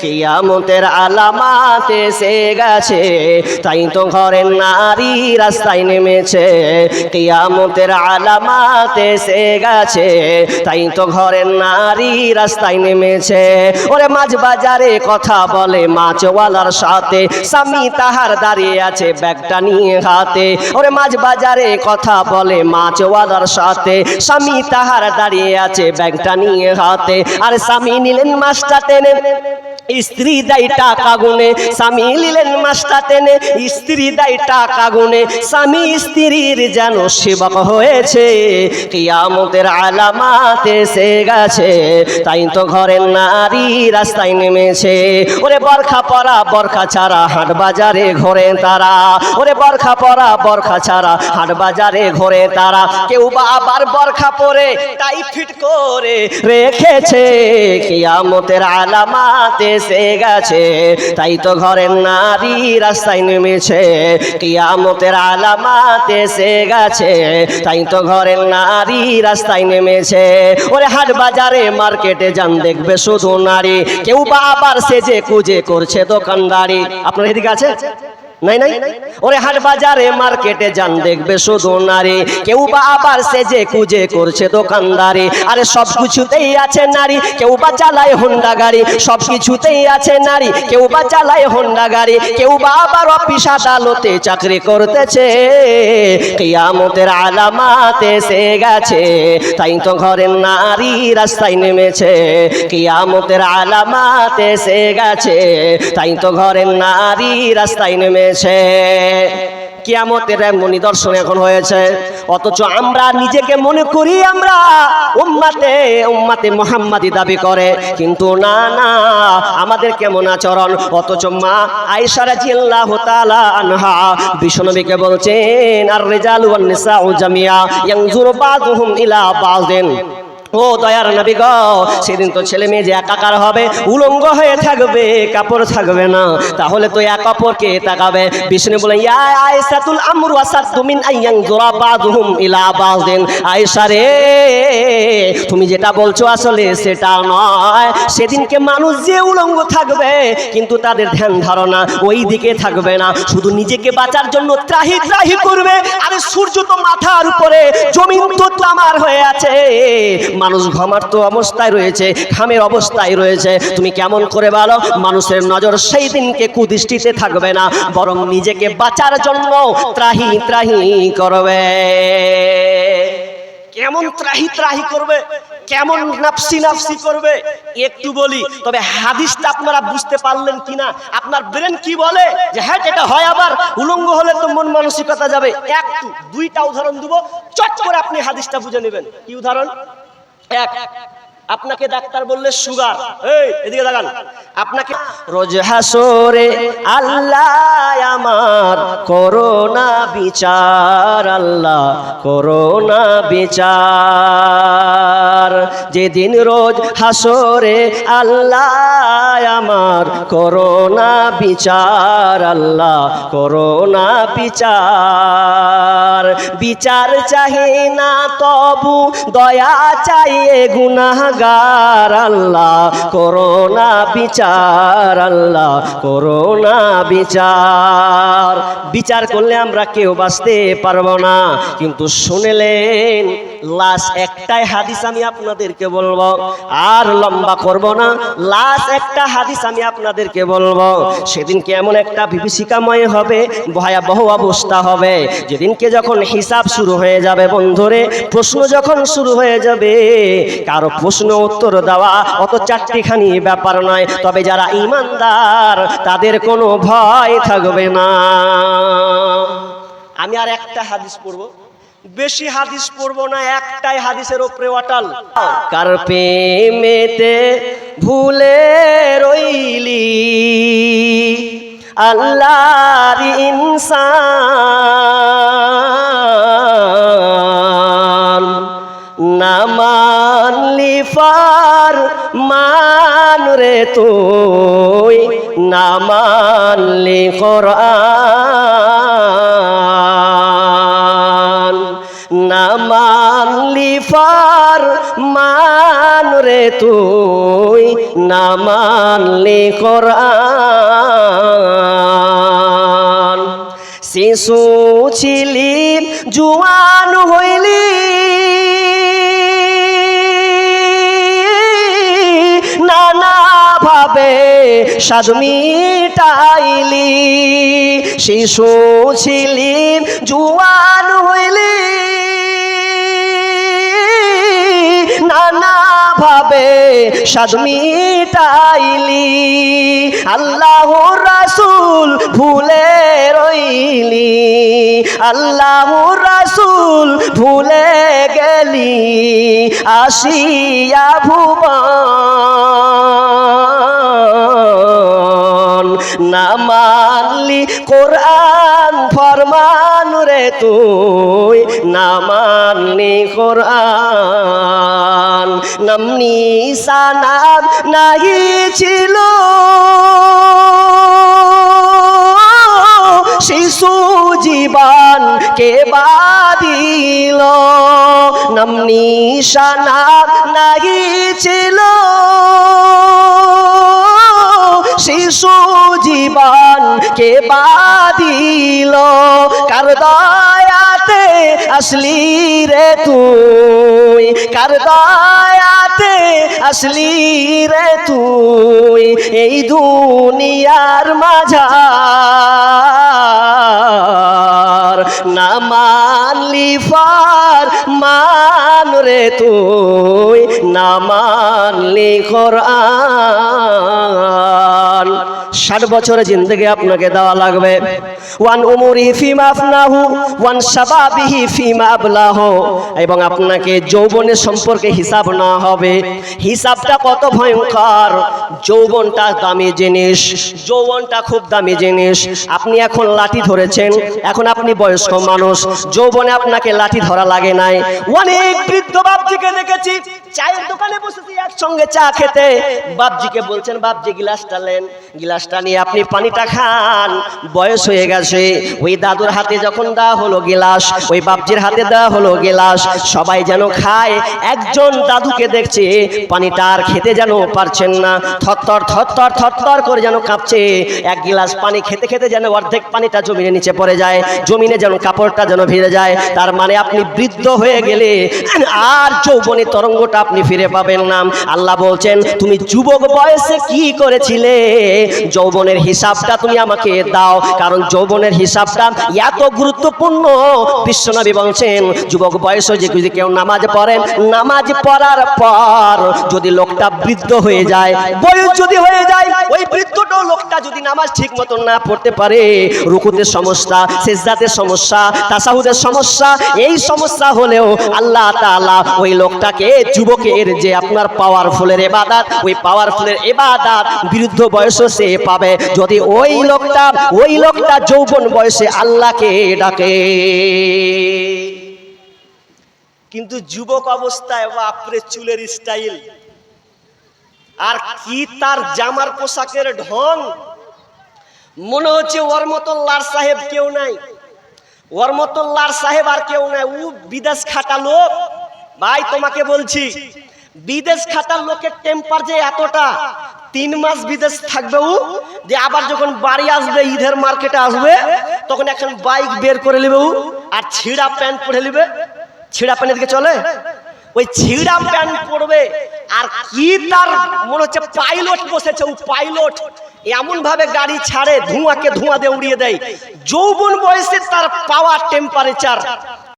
কিয়ামতের আলামাত এসে গেছে। তাই তো ঘরের নারী রাস্তায় নেমেছে। কিয়ামতের আলামাত এসে গেছে। তাই তো ঘরের নারী রাস্তায় নেমেছে। ওরে মাছ বাজারে কথা বলে মাছওয়ালার সাথে। স্বামী তাহার দাঁড়িয়ে আছে ব্যাগটা নিয়ে হাতে। ওরে মাছ বাজারে কথা বলে মাছওয়ালার সাথে। স্বামী তাহার দাঁড়িয়ে আছে ব্যাগটা নিয়ে হাতে। আর স্বামী নিলেন মাছটা টেনে। স্ত্রী দেয় টাকা গুনে, স্বামী নিলেন মাছটা টেনে, স্ত্রী দেয় টাকা গুনে, স্বামী স্ত্রীর যেন সেবক হয়েছে। কিয়ামতের আলামাত এসে গেছে, তাই তো ঘরের নারী রাস্তায় নেমেছে। ওরে বরখা পরা, বরখা ছাড়া হাট বাজারে ঘোরে তারা। ওরে বরখা পরা, বরখা ছাড়া হাট বাজারে ঘোরে তারা। কেউ বা আবার বরখা পরে টাই ফিট করে রেখেছে। কিয়ামতের আলামাত এসে গেছে। তাই তো ঘরের নারী রাস্তায় নেমেছে। কিয়ামতের আলামাত এসে গেছে। তাই তো ঘরের নারী রাস্তায় নেমেছে। ওরে হাট বাজারে, মার্কেটে যান, দেখবে শুধু নারী। কেউ বাবার সেজে কুজে করছে দোকানদারি। আপনার এদিকে আছে? নাই নাই? ওরে হাট বাজারে মার্কেটে যান দেখবে শুধু নারী। কেউ বা আবার সেজে কুজে করছে দোকানদারি। আরে সব কিছুতেই আছে নারী, কেউ বা চালায় হোন্ডা গাড়ি। সব কিছুতেই আছে নারী, কেউ বা চালায় হোন্ডা গাড়ি। কেউ বা আবার অফিস আদালতে চাকরি করতেছে। কিয়ামতের আলামাত এসে গেছে। তাই তো ঘরের নারী রাস্তায় নেমেছে। কিয়ামতের আলামাত এসে গেছে। তাই তো ঘরের নারী রাস্তায় নেমেছে কিয়ামতের এমন নিদর্শন এখন হয়েছে। অথচ আমরা নিজেকে মনে করি আমরা উম্মাতে উম্মাতে মোহাম্মদি দাবি করে। কিন্তু না না, আমাদের কেমন আচরণ? অথচ মা আয়েশা রাদিয়াল্লাহু তাআলা আনহা বিশ্বনবীকে বলছেন আর রিজাল ওয়ান নিসাউ জামিয়া ইয়ানজুরু বাযুহুম ইলা বাযিন। ও দয়ার নবী গো, সেদিন তো ছেলে মেয়ে যে একাকার হবে, উলঙ্গ হয়ে থাকবে, কাপড় থাকবে না। তাহলে তো এক অপরকে তাকাবে? বিষ্ণু বলে ইয়া আয়েশাতুল আমরু আসাদু মিন আইয়ান জুরা বাযুহুম ইলা বাযিন আয়েশা রে, তুমি যেটা বলছো আসলে সেটা নয়। সেদিনকে মানুষ যে উলঙ্গ থাকবে, কিন্তু তাদের ধ্যান ধারণা ওই দিকে থাকবে না। শুধু নিজেকে বাঁচার জন্য ত্রাহি ত্রাহি করবে, আরে সূর্য তো মাথার উপরে, জমিন তো তামার হয়ে আছে। মানুষ ঘমার্ত অবস্থায় রয়েছে, ঘামের অবস্থায় রয়েছে। তুমি কেমন করে বলো, মানুষের নজর সেই দিনকে কুদৃষ্টিতে থাকবে না, বরং নিজেকে বাঁচার জন্য ত্রাহি ত্রাহি করবে। কেমন ত্রাহি ত্রাহি করবে, কেমন নাফসি নাফসি করবে, একটু বলি, তবে হাদিসটা আপনারা বুঝতে পারলেন কিনা? আপনার ব্রেন কি বলে? যে হ্যাঁ এটা হয় আবার, উলঙ্গ হলে তো মন মানসিকতা যাবে। একটু, দুইটা উদাহরণ দেবো, চট করে আপনি হাদিসটা বুঝে নেবেন। কি উদাহরণ? এক, আপনাকে ডাক্তার বললে সুগার এই, এদিকে দেখান আপনাকে রোজ হাসরে আল্লাহ আমার করোনা বিচার, আল্লাহ করোনা বিচার। যেদিন রোজ হাসরে আল্লাহ আমার করোনা বিচার, আল্লাহ করোনা বিচার। বিচার চাহে না তবু দয়া চাইয়ে গুনাহগার, আল্লাহ করোনা বিচার, আল্লাহ করোনা বিচার। বিচার করলে আমরা কেউ বাঁচতে পারব না। কিন্তু শুনেলেন লাস্ট একটাই হাদিস আমি আপনাদেরকে বলব, আর লম্বা করব না। লাস্ট একটা হাদিস আমি আপনাদেরকে বলব সেদিনকে এমন একটা বিভীষিকাময় হবে, ভয়াবহ অবস্থা হবে। যেদিনকে যখন হিসাব শুরু হয়ে যাবে বন্ধুরে, প্রশ্ন যখন শুরু হয়ে যাবে, কারও প্রশ্ন উত্তর দেওয়া অত চারটিখানি ব্যাপার নয়। তবে যারা ইমানদার, তাদের কোনো ভয় থাকবে না। আমি আর একটা হাদিস পড়ব। বেশি হাদিস পড়ব না, একটাই হাদিসের ওপরে অটাল। কার প্রেমেতে ভুলে রইলি? আল্লাহর ইনসান। না মানলি ফার মান রে তুই, না মানলি কোরআন। না মানলি ফার মান রে তুই না মানলি কোরআন। শিশু ছিলি, জুয়ান হইলি। নানা ভাবে মিটাইলি। শিশু ছিলি, জুয়ান ভাবে স্বাদ মিটাইলি। আল্লাহ রাসুল ভুলে রইলি। আল্লাহ রাসুল ভুলে গেলি। আসিয়া ভুবন, না মানলি কোরআন ফরমান রে তুই, না মানলি কোরআন নামনি সানাদ নাহি ছিল। শিশু জীবন কে বাদিল নামনি সানাদ নাহি ছিল। শিশু জীবন কে বাদিল কার দয়াতে আসলি রে তুই? কার দয়াতে আসলি রে তুই? এই দুনিয়ার মাঝার না মানলি ফার মান রে তুই? না মানলি কোরআন। ষাট বছরের জিন্দগি আপনাকে দেওয়া লাগবে। ওয়ান উমরি ফিমা আফনাহু, ওয়ান শাবাবিহি ফিমা আবলাহ। এবং আপনাকে যৌবনের সম্পর্কে হিসাব না হবে। হিসাবটা কত ভয়ঙ্কর। যৌবনটা দামি জিনিস, যৌবনটা খুব দামি জিনিস। আপনি এখন লাঠি ধরেছেন, এখন আপনি বয়স্ক মানুষ, যৌবনে আপনাকে লাঠি ধরা লাগে নাই। অনেক বৃদ্ধ বাপজিকে দেখেছি চায়ের দোকানে বসেছি একসঙ্গে চা খেতে। বাপজিকে বলছেন বাপজি গিলাসটা নেন। গিলাসটা নিয়ে আপনি পানিটা খান। বয়স হয়ে গেছে। ওই দাদুর হাতে যখন দেওয়া হলো গিলাস ওই বাপজির হাতে দেওয়া হলো গিলাস। সবাই যেন খায়। একজন দাদুকে দেখছে পানিটা আর খেতে যেন পারছেন না। থরথর থরথর থরথর করে যেন কাঁপছে। এক গিলাস পানি খেতে খেতে যেন অর্ধেক পানিটা জমিনে নিচে পড়ে যায়। জমিনে যেন কাপড়টা যেন ভিজে যায়। তার মানে আপনি বৃদ্ধ হয়ে গেলে আর যৌবনে তরঙ্গটা আপনি ফিরে পাবেন না। আল্লাহ বলছেন, তুমি যুবক বয়সে কি করেছিলে? যৌবনের হিসাবটা তুমি আমাকে দাও। কারণ যৌবনের হিসাবটা এত গুরুত্বপূর্ণ। বিশ্বনবী বলছেন, যুবক বয়সে যে যদি কেউ নামাজ পড়েন নামাজ পড়ার পর যদি লোকটা বৃদ্ধ হয়ে যায়, বয়স যদি হয়ে যায়, ওই বৃদ্ধটাও লোকটা যদি নামাজ ঠিক মতন না পড়তে পারে, রুকুতে সমস্যা, সেজদাতে সমস্যা, তাসাহুদের সমস্যা, এই সমস্যা হলেও আল্লাহ তাআলা ওই লোকটাকে যুবকের যে আপনার পাওয়ারফুলের এবাদাত ওই পাওয়ারফুলের এবাদাত বিরুদ্ধ বয়সে সে পাবে। যদি ওই লোকটা ওই লোকটা যৌবন বয়সে আল্লাহকে ডাকে। কিন্তু যুবক অবস্থায় বাপরে চুলের স্টাইল আর কি তার জামার পোশাকের ঢং? মনে হচ্ছে ওর মতো লার সাহেব কেউ নাই। ওর মতো লার সাহেব আর কেউ নাই। ও বিদেশ খাটা লোক। ভাই, তোমাকে বলছি, বিদেশ খাতার লোকের টেম্পার যে এতটা, তিন মাস বিদেশ থাকবে ও, যে আবার যখন বাড়ি আসবে, ঈদের মার্কেটে আসবে, তখন এখন বাইক বের করে নেবে ও, আর ছিঁড়া প্যান্ট পরে নেবে। ছিঁড়া প্যান্টের দিকে চলে। ওই ছিঁড়া প্যান্ট পরবে, আর কি তার মনে হচ্ছে পাইলট বসেছে ও পাইলট এমন ভাবে গাড়ি ছাড়ে, ধোঁয়াকে ধোঁয়া দিয়ে উড়িয়ে দেয়। যৌবন বয়সে তার পাওয়ার টেম্পারেচার